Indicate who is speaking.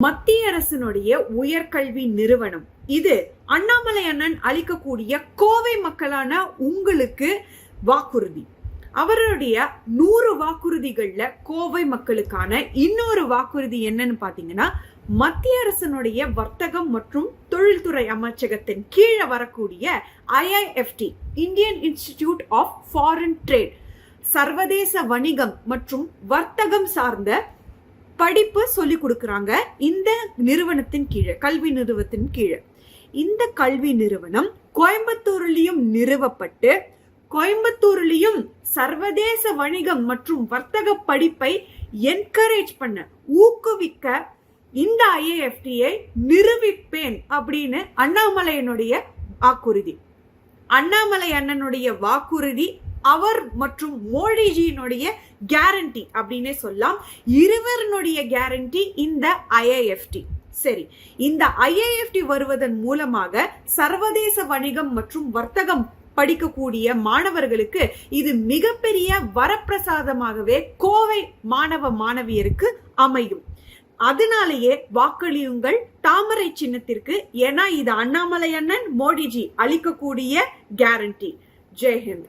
Speaker 1: மத்திய அரசினுடைய உயர்கல்வி நிறுவனம். இது அண்ணாமலை அண்ணன் அளிக்கக்கூடிய கோவை மக்களான உங்களுக்கு வாக்குறுதி. அவருடைய நூறு வாக்குறுதிகள்ல கோவை மக்களுக்கான இன்னொரு வாக்குறுதி என்னன்னு பாத்தீங்கன்னா மத்திய அரசினுடைய வர்த்தகம் மற்றும் தொழில்துறை அமைச்சகத்தின் கீழே வரக்கூடிய IIFT Indian Institute of Foreign Trade சர்வதேச வணிகம் மற்றும் வர்த்தகம் சார்ந்த படிப்பு சொல்லி கொடுக்குறாங்க இந்த நிறுவனத்தின் கீழே கல்வி நிறுவனத்தின் கீழே. இந்த கல்வி நிறுவனம் கோயம்புத்தூர்லயும் நிறுவப்பட்டு கோயம்புத்தூர்லயும் சர்வதேச வணிகம் மற்றும் வர்த்தக படிப்பை என்கரேஜ் பண்ண ஊக்குவிக்க இந்த ஐஏஎஃப்டியை நிரூபிப்பேன் அப்படின்னு அண்ணாமலையனுடைய வாக்குறுதி. அண்ணாமலை அண்ணனுடைய வாக்குறுதி அவர் மற்றும் மோடிஜியினுடைய கேரண்டி அப்படின்னே சொல்லலாம். இருவருடைய கேரண்டி இந்த ஐஏஎஃப்டி சரி இந்த ஐஏஎஃப்டி வருவதன் மூலமாக சர்வதேச வணிகம் மற்றும் வர்த்தகம் படிக்கக்கூடிய மாணவர்களுக்கு இது மிகப்பெரிய வரப்பிரசாதமாகவே கோவை மாணவ மாணவியருக்கு அமையும். அதனாலேயே வாக்களியுங்கள். தாமரை சின்னத்திற்கு ஏன்னா இது அண்ணாமலை அண்ணன் மோடிஜி அளிக்கக்கூடிய கேரண்டி ஜெய்ஹிந்த்.